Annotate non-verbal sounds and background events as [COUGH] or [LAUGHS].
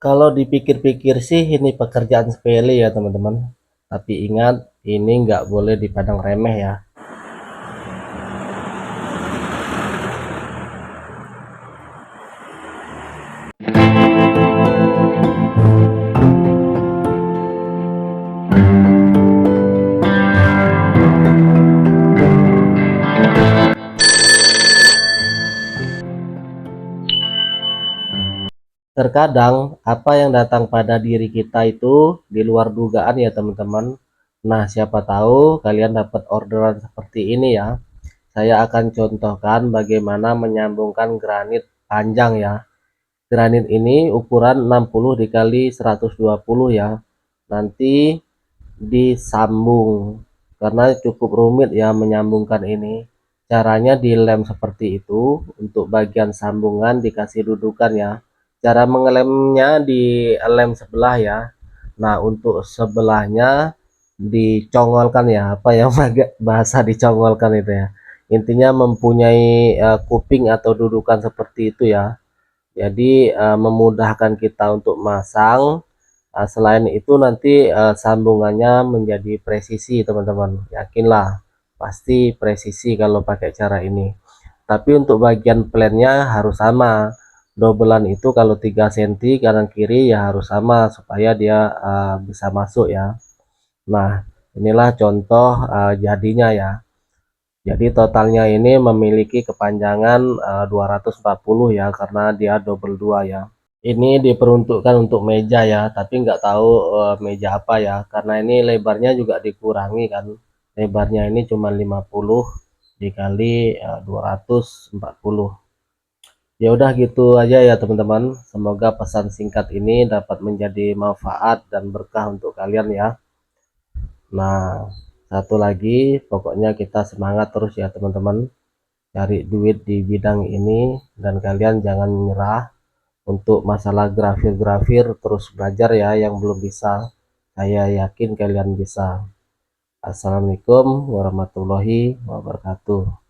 Kalau dipikir-pikir sih ini pekerjaan sepele ya teman-teman. Tapi ingat ini nggak boleh dipandang remeh ya. Terkadang apa yang datang pada diri kita itu di luar dugaan ya teman-teman. Nah, siapa tahu kalian dapat orderan seperti ini ya. Saya akan contohkan bagaimana menyambungkan granit panjang ya. Granit ini ukuran 60 dikali 120 ya. Nanti disambung karena cukup rumit ya menyambungkan ini. Caranya dilem seperti itu. Untuk bagian sambungan dikasih dudukan ya cara mengelemnya di lem sebelah ya. Nah untuk sebelahnya dicongolkan ya. Apa [LAUGHS] yang bahasa dicongolkan itu ya. Intinya mempunyai uh, kuping atau dudukan seperti itu ya. Jadi uh, memudahkan kita untuk masang. Uh, selain itu nanti uh, sambungannya menjadi presisi teman-teman. Yakinlah pasti presisi kalau pakai cara ini. Tapi untuk bagian plannya harus sama dobelan itu kalau 3 cm kanan kiri ya harus sama supaya dia uh, bisa masuk ya. Nah inilah contoh uh, jadinya ya. Jadi totalnya ini memiliki kepanjangan uh, 240 ya karena dia double 2 ya. Ini diperuntukkan untuk meja ya tapi nggak tahu uh, meja apa ya. Karena ini lebarnya juga dikurangi kan. Lebarnya ini cuma 50 dikali uh, 240 ya udah gitu aja ya teman-teman. Semoga pesan singkat ini dapat menjadi manfaat dan berkah untuk kalian ya. Nah satu lagi pokoknya kita semangat terus ya teman-teman. Cari duit di bidang ini dan kalian jangan menyerah untuk masalah grafir-grafir terus belajar ya yang belum bisa. Saya yakin kalian bisa. Assalamualaikum warahmatullahi wabarakatuh